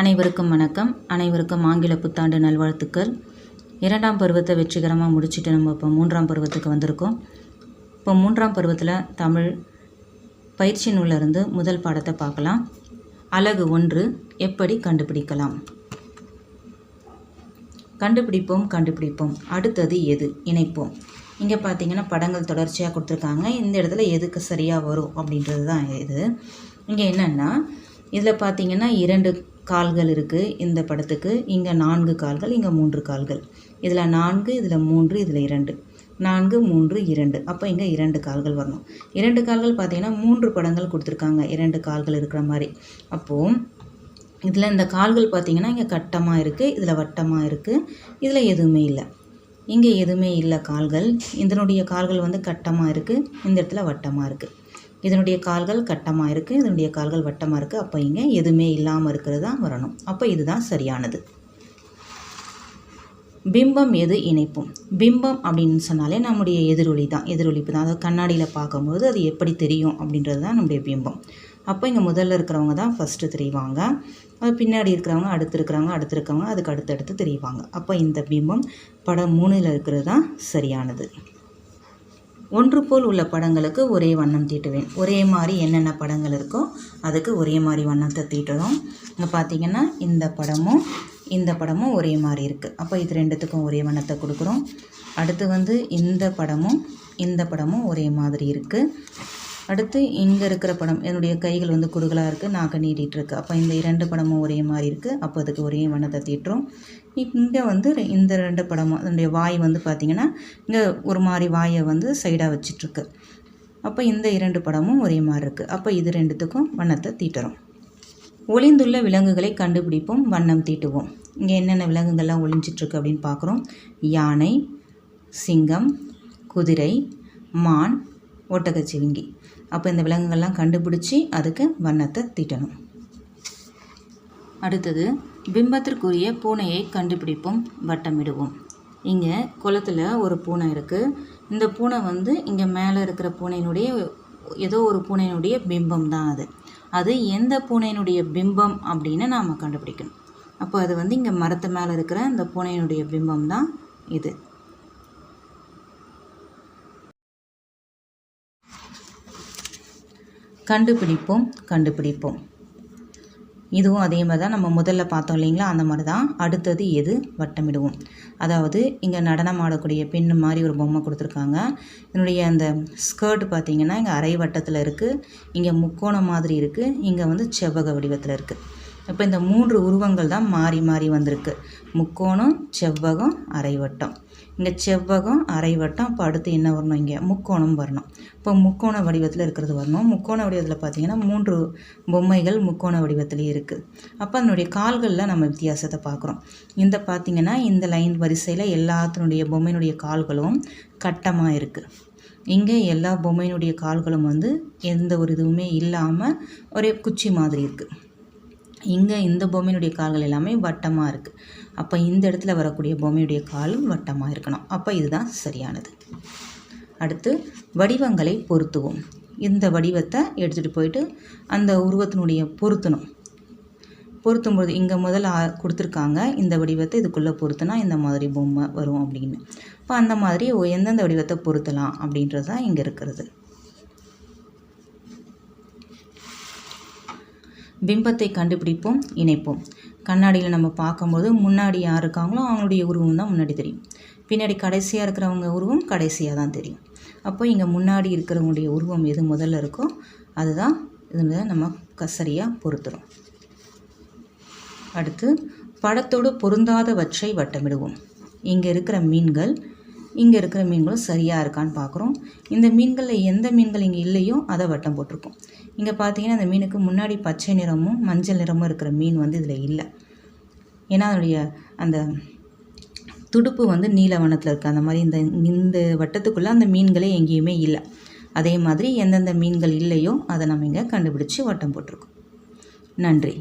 அனைவருக்கும் வணக்கம். அனைவருக்கும் ஆங்கில புத்தாண்டு நல்வாழ்த்துக்கள். இரண்டாம் பருவத்தை வெற்றிகரமாக முடிச்சுட்டு நம்ம இப்போ மூன்றாம் பருவத்துக்கு வந்திருக்கோம். இப்போ மூன்றாம் பருவத்தில் தமிழ் பயிற்சி நூலிருந்து முதல் பாடத்தை பார்க்கலாம். அலகு ஒன்று எப்படி கண்டுபிடிக்கலாம்? கண்டுபிடிப்போம் கண்டுபிடிப்போம். அடுத்தது எது? இணைப்போம். இங்கே பார்த்தீங்கன்னா படங்கள் தொடர்ச்சியாக கொடுத்துருக்காங்க. இந்த இடத்துல எதுக்கு சரியாக வரும் அப்படின்றது தான் இது. இங்கே என்னென்னா இதில் பார்த்தீங்கன்னா இரண்டு கால்கள் இருக்குது இந்த படத்துக்கு. இங்கே நான்கு கால்கள் இங்கே மூன்று கால்கள். இதில் நான்கு இதில் மூன்று இதில் இரண்டு. நான்கு மூன்று இரண்டு. அப்போ இங்கே இரண்டு கால்கள் வரணும். இரண்டு கால்கள் பார்த்தீங்கன்னா மூன்று படங்கள் கொடுத்துருக்காங்க. இரண்டு கால்கள் இருக்கிற மாதிரி. அப்போது இதில் இந்த கால்கள் பார்த்தீங்கன்னா இங்கே கட்டமாக இருக்குது இதில் வட்டமாக இருக்குது இதில் எதுவுமே இல்லை. இங்கே எதுவுமே இல்லை கால்கள். இதனுடைய கால்கள் வந்து கட்டமாக இருக்குது இந்த இடத்துல வட்டமாக இருக்குது இதனுடைய கால்கள் கட்டமாக இருக்குது இதனுடைய கால்கள் வட்டமாக இருக்குது அப்போ இங்கே எதுவுமே இல்லாமல் இருக்கிறது தான் வரணும். அப்போ இதுதான் சரியானது. பிம்பம் எது? இணைப்பும். பிம்பம் அப்படின்னு சொன்னாலே நம்முடைய எதிரொலி தான். எதிரொலிப்பு தான். அதாவது கண்ணாடியில் பார்க்கும்போது அது எப்படி தெரியும் அப்படின்றது தான் நம்முடைய பிம்பம். அப்போ இங்கே முதல்ல இருக்கிறவங்க தான் ஃபஸ்ட்டு தெரிவாங்க. அது பின்னாடி இருக்கிறவங்க அடுத்து இருக்கிறவங்க அடுத்து இருக்கிறவங்க அதுக்கு அடுத்தடுத்து தெரிவாங்க. அப்போ இந்த பிம்பம் படம் மூணில் இருக்கிறது தான் சரியானது. ஒன்று போல் உள்ள படங்களுக்கு ஒரே வண்ணம் தீட்டுவேன். ஒரே மாதிரி என்னென்ன படங்கள் இருக்கோ அதுக்கு ஒரே மாதிரி வண்ணத்தை தீட்டுறோம். இங்கே பார்த்தீங்கன்னா இந்த படமும் இந்த படமும் ஒரே மாதிரி இருக்குது அப்போ இது ரெண்டுத்துக்கும் ஒரே வண்ணத்தை கொடுக்குறோம். அடுத்து வந்து இந்த படமும் இந்த படமும் ஒரே மாதிரி இருக்குது அடுத்து இங்கே இருக்கிற படம் என்னுடைய கைகள் வந்து குறுகலாக இருக்குது நாக்க நீட்டிகிட்டு அப்போ இந்த இரண்டு படமும் ஒரே மாதிரி இருக்குது அப்போ அதுக்கு ஒரே வண்ணத்தை தீட்டுறோம். இங்கே வந்து இந்த ரெண்டு படமும் அதனுடைய வாய் வந்து பார்த்திங்கன்னா இங்கே ஒரு மாதிரி வாயை வந்து சைடாக வச்சிட்ருக்கு. அப்போ இந்த இரண்டு படமும் ஒரே மாதிரி இருக்குது அப்போ இது ரெண்டுத்துக்கும் வண்ணத்தை தீட்டுறோம். ஒளிந்துள்ள விலங்குகளை கண்டுபிடிப்போம் வண்ணம் தீட்டுவோம். இங்கே என்னென்ன விலங்குகள்லாம் ஒளிஞ்சிட்ருக்கு அப்படின்னு பார்க்குறோம் யானை சிங்கம் குதிரை மான் ஒட்டகச்சிவிங்கி அப்போ இந்த விலங்குகள்லாம் கண்டுபிடிச்சி அதுக்கு வண்ணத்தை தீட்டணும். அடுத்தது பிம்பத்திற்குரிய பூனையை கண்டுபிடிப்போம் வட்டமிடுவோம். இங்கே குளத்தில் ஒரு பூனை இருக்குது இந்த பூனை வந்து இங்கே மேலே இருக்கிற பூனையினுடைய ஏதோ ஒரு பூனையினுடைய பிம்பம் தான் அது. அது எந்த பூனையினுடைய பிம்பம் அப்படின்னு நாம் கண்டுபிடிக்கணும். அப்போ அது வந்து இங்கே மரத்து மேலே இருக்கிற இந்த பூனையினுடைய பிம்பம் தான் இது. கண்டுபிடிப்போம் கண்டுபிடிப்போம். இதுவும் அதே மாதிரி தான் நம்ம முதல்ல பார்த்தோம் இல்லைங்களா? அந்த மாதிரி தான். அடுத்தது எது? வட்டமிடுவோம். அதாவது இங்கே நடனம் ஆடக்கூடிய பெண் மாதிரி ஒரு பொம்மை கொடுத்துருக்காங்க. என்னுடைய அந்த ஸ்கர்ட் பார்த்திங்கன்னா இங்கே அரை வட்டத்தில் இருக்குது இங்கே முக்கோணம் மாதிரி இருக்குது இங்கே வந்து செவ்வக வடிவத்தில் இருக்குது இப்போ இந்த மூன்று உருவங்கள் தான் மாறி மாறி வந்திருக்கு. முக்கோணம் செவ்வகம் அரைவட்டம். இங்கே செவ்வகம் அரைவட்டம் அப்போ அடுத்து என்ன வரணும் இங்கே? முக்கோணம் வரணும். இப்போ முக்கோண வடிவத்தில் இருக்கிறது வரணும். முக்கோண வடிவத்தில் பார்த்திங்கன்னா மூன்று பொம்மைகள் முக்கோண வடிவத்துலேயே இருக்குது அப்போ அதனுடைய கால்களில் நம்ம வித்தியாசத்தை பார்க்குறோம் இந்த பார்த்திங்கன்னா இந்த லைன் வரிசையில் எல்லாத்தினுடைய பொம்மையினுடைய கால்களும் கட்டமாக இருக்குது இங்கே எல்லா பொம்மையினுடைய கால்களும் வந்து எந்த ஒரு இதுவுமே இல்லாமல் ஒரே குச்சி மாதிரி இருக்குது இங்கே இந்த பொம்மையினுடைய கால்கள் எல்லாமே வட்டமாக இருக்குது அப்போ இந்த இடத்துல வரக்கூடிய பொம்மையுடைய காலும் வட்டமாக இருக்கணும். அப்போ இதுதான் சரியானது. அடுத்து வடிவங்களை பொருத்துவோம். இந்த வடிவத்தை எடுத்துகிட்டு போயிட்டு அந்த உருவத்தினுடைய பொருத்தணும். பொருத்தும்போது இங்கே முதல்ல கொடுத்துருக்காங்க இந்த வடிவத்தை இதுக்குள்ளே பொருத்தினா இந்த மாதிரி பொம்மை வரும் அப்படின்னு. இப்போ அந்த மாதிரி எந்தெந்த வடிவத்தை பொருத்தலாம் அப்படின்றது தான் இங்கே இருக்கிறது. பிம்பத்தை கண்டுபிடிப்போம் இணைப்போம். கண்ணாடியில் நம்ம பார்க்கும்போது முன்னாடி யார் இருக்காங்களோ அவங்களுடைய உருவம் தான் முன்னாடி தெரியும். பின்னாடி கடைசியாக இருக்கிறவங்க உருவம் கடைசியாக தான் தெரியும். அப்போ இங்கே முன்னாடி இருக்கிறவங்களுடைய உருவம் எது முதல்ல இருக்கோ அதுதான் இதில் நம்ம கசரியாக பொறுத்துறோம் அடுத்து படத்தோடு பொருந்தாதவற்றை வட்டமிடுவோம். இங்கே இருக்கிற மீன்கள் இங்கே இருக்கிற மீன்களும் சரியாக இருக்கான்னு பார்க்குறோம் இந்த மீன்களில் எந்த மீன்கள் இங்கே இல்லையோ அதை வட்டம் போட்டிருக்கோம். இங்கே பார்த்தீங்கன்னா அந்த மீனுக்கு முன்னாடி பச்சை நிறமும் மஞ்சள் நிறமும் இருக்கிற மீன் வந்து இதில் இல்லை. ஏன்னா அதனுடைய அந்த துடுப்பு வந்து நீல வனத்தில் இருக்குது அந்த மாதிரி இந்த இந்த வட்டத்துக்குள்ளே அந்த மீன்களே எங்கேயுமே இல்லை. அதே மாதிரி எந்தெந்த மீன்கள் இல்லையோ அதை நம்ம இங்கே கண்டுபிடிச்சி வட்டம் போட்டிருக்கோம். நன்றி.